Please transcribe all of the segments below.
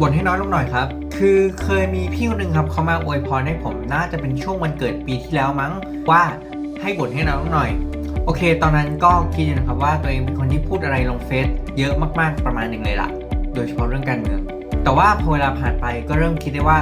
บ่นให้น้อยลงหน่อยครับ คือเคยมีพี่คนหนึ่งครับเขามาอวยพรให้ผมน่าจะเป็นช่วงวันเกิดปีที่แล้วมั้งว่าให้บ่นให้น้อยลงหน่อย โอเค ตอนนั้นก็คิดอยู่นะครับว่าตัวเองเป็นคนที่พูดอะไรลงเฟซเยอะมากๆประมาณหนึ่งเลยล่ะ โดยเฉพาะเรื่องการเมือง แต่ว่าพอเวลาผ่านไปก็เริ่มคิดได้ว่า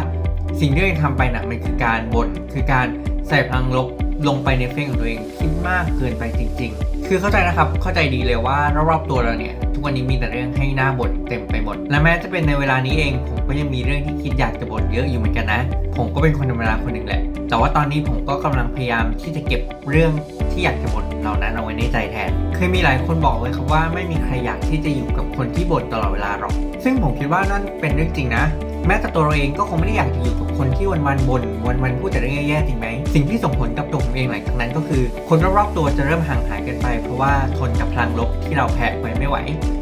สิ่งที่เองทำไปน่ะมันคือการบ่นคือการใส่พลังลบ ลงไปในเฟซของตัวเองที่มากเกินไปจริง ๆ คือเข้าใจนะครับ เข้าใจดีเลยว่ารอบๆตัวเราเนี่ย ทุกวันนี้มีแต่เรื่องให้หน้าบ่นเต็มไปหมด และแม้จะเป็นในเวลานี้เอง ผมก็ยังมีเรื่องที่คิดอยากจะบ่นเยอะอยู่เหมือนกันนะ ผมก็เป็นคนธรรมดาคนหนึ่งแหละ แต่ว่าตอนนี้ผมก็กำลังพยายามที่จะเก็บเรื่องที่อยากจะบ่นเหล่านั้นเอาไว้ในใจแทน เคยมีหลายคนบอกเลยครับว่าไม่มีใครอยากที่จะอยู่กับคนที่บ่นตลอดเวลาหรอก ซึ่งผมคิดว่านั่นเป็นเรื่องจริงนะ แม้แต่ตัวเราเองก็คงไม่ได้อยากจะอยู่กับคนที่วันๆบ่นวันๆพูดแต่เรื่องแย่ๆจริงไหมสิ่งที่ส่งผลกับตัวผมเองหลังจากนั้นก็คือ คนรอบๆตัวจะเริ่มห่างหายกันไป เพราะว่าทนกับพลังลบที่เราแพ้ไปไม่ไหว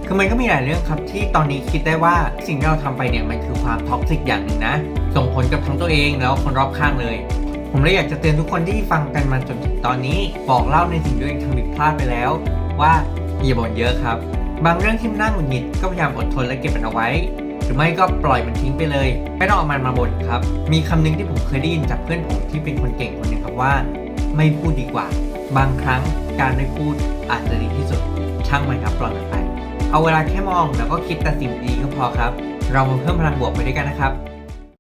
คือมันก็มีหลายเรื่องครับที่ตอนนี้คิดได้ว่าสิ่งที่เราทำไปเนี่ยมันคือความท็อกซิกอย่างหนึ่งนะส่งผลกับทั้งตัวเองแล้วคนรอบข้างเลย ผมเลยอยากจะเตือนทุกคนที่ฟังกันมาจนถึงตอนนี้ บอกเล่าในสิ่งที่ตัวเองทำผิดพลาดไปแล้ว ว่าอย่าบ่นเยอะครับ บางเรื่องที่มันน่าหงุดหงิดก็พยายามอดทนและเก็บมันเอาไว้ หรือไม่ก็ปล่อยมันทิ้งไปเลย ไม่ต้องเอามันมาบ่นครับ มีคำหนึงที่ผมเคยได้ยินจากเพื่อนผมที่เป็นคนเก่งคนหนึ่งครับว่า ไม่พูดดีกว่า บางครั้งการไม่พูดอาจจะดีที่สุด ช่างมันครับปล่อยมันไป เอาเวลาแค่มองแล้วก็คิดแต่สิ่งดีก็พอครับ เรามาเพิ่มพลังบวกไปด้วยกันนะครับ